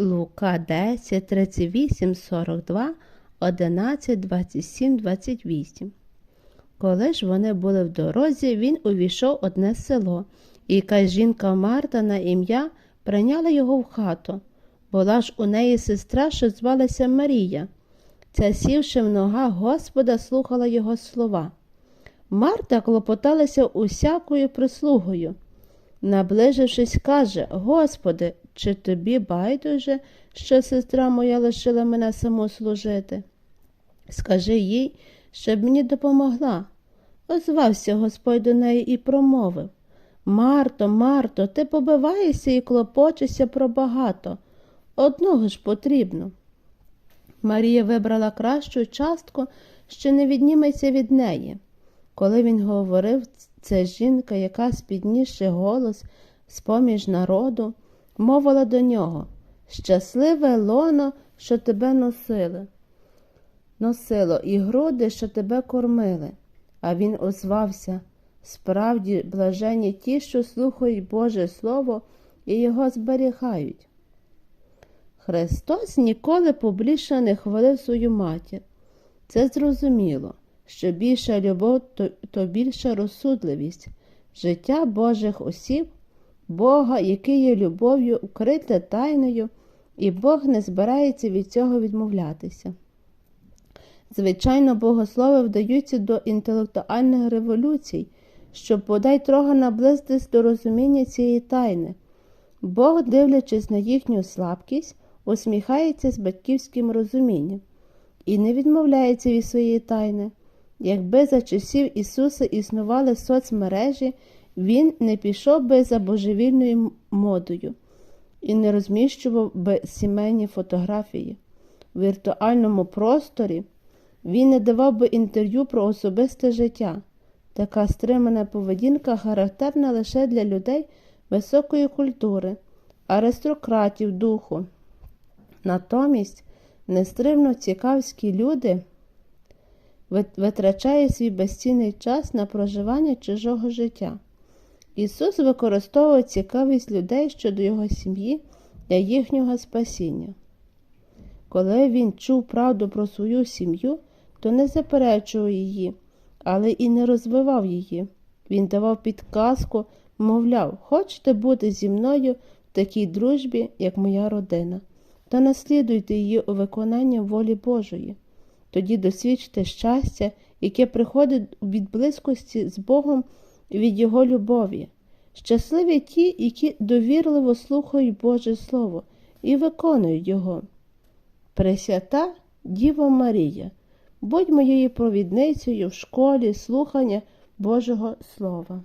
Лука 10, 38, 42, 11, 27, 28. Коли ж вони були в дорозі, він увійшов одне село, і якась жінка Марта на ім'я прийняла його в хату. Була ж у неї сестра, що звалася Марія. Ця сівши в ногах Господа, слухала його слова. Марта клопоталася усякою прислугою. Наближившись, каже Господи, чи тобі байдуже, що сестра моя лишила мене саму служити? Скажи їй, щоб мені допомогла. Озвався Господь до неї і промовив Марто, Марто, ти побиваєшся і клопочешся про багато. Одного ж потрібно. Марія вибрала кращу частку, що не відніметься від неї. Коли він говорив, це жінка, яка спідніши голос з-поміж народу, мовила до нього Щасливе лоно, що тебе носили, носило, і груди, що тебе кормили. А він озвався справді блажені ті, що слухають Боже Слово і його зберігають. Христос ніколи публічно не хвалив свою матір. Це зрозуміло, що більша любов, то, то більша розсудливість, життя Божих осіб, Бога, який є любов'ю, укрите тайною, і Бог не збирається від цього відмовлятися. Звичайно, богослови вдаються до інтелектуальних революцій, щоб подай трохи наблизитись до розуміння цієї тайни. Бог, дивлячись на їхню слабкість, усміхається з батьківським розумінням і не відмовляється від своєї тайни. Якби за часів Ісуса існували соцмережі, Він не пішов би за божевільною модою і не розміщував би сімейні фотографії. В віртуальному просторі він не давав би інтерв'ю про особисте життя. Така стримана поведінка характерна лише для людей високої культури, аристократів духу. Натомість нестримно цікавські люди витрачають свій безцінний час на проживання чужого життя. Ісус використовує цікавість людей щодо Його сім'ї для їхнього спасіння. Коли він чув правду про свою сім'ю, то не заперечував її, але і не розвивав її. Він давав підказку, мовляв, хочете бути зі мною в такій дружбі, як моя родина, та наслідуйте її у виконанні волі Божої. Тоді досвідчите щастя, яке приходить від близькості з Богом і від Його любові. Щасливі ті, які довірливо слухають Боже Слово і виконують Його. Пресвята Діво Марія, будь моєю провідницею в школі слухання Божого Слова.